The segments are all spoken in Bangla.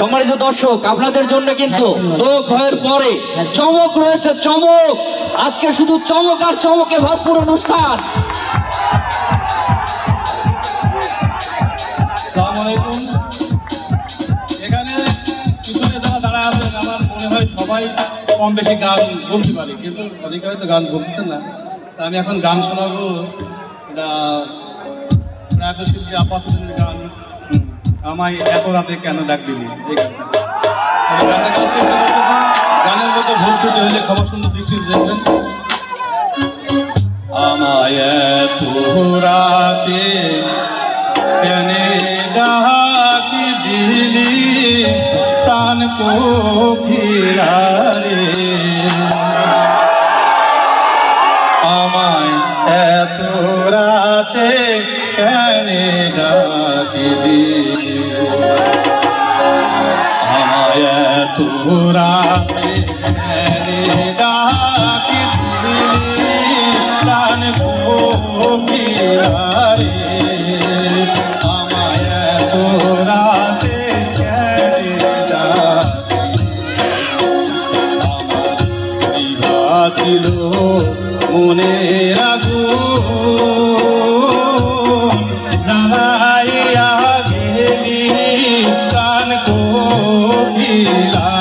সম্মানিত দর্শক, আপনাদের জন্য কিন্তু তোপ ভয়ের পরে চমক রয়েছে, চমক। আজকে শুধু চমক আর চমকে ভরপুর অনুষ্ঠান। এখানে পিছনে আমার মনে হয় সবাই কম বেশি গান বলতে পারে, কিন্তু অনেকে হয়তো গান বলতেছেন না। তা আমি এখন গান শোনাবো। প্রয়াত শিল্পী আপাসুদ্দিনের গান আমায় এত রাতে কেন ডাক দিলি? এই গানের মতো ভুল ছুটি হইলে খবর সুন্দর দৃষ্টিতে দেখবেন। আমায় এত রাতে কেনে ডাকি দিলি? প্রাণ কেনে ডাকি প্রাণ ছিল মনে আগুন 来。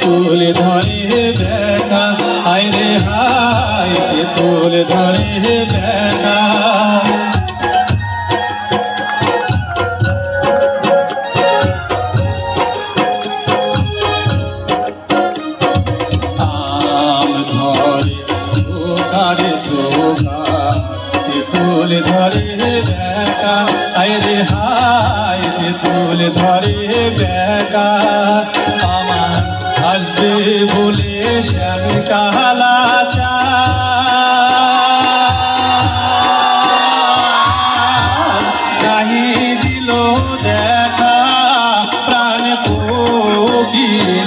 তেঁতুল ধরে দেখা। হায় রে হায় দেখা। আম ধরে ছোকা তেঁতুল ধরে বেকা হায় রে হায় তেঁতুল ধরে আমার আসবে বলে শ্যাম কালা চা। দিল দেখা প্রাণ কোকিলারে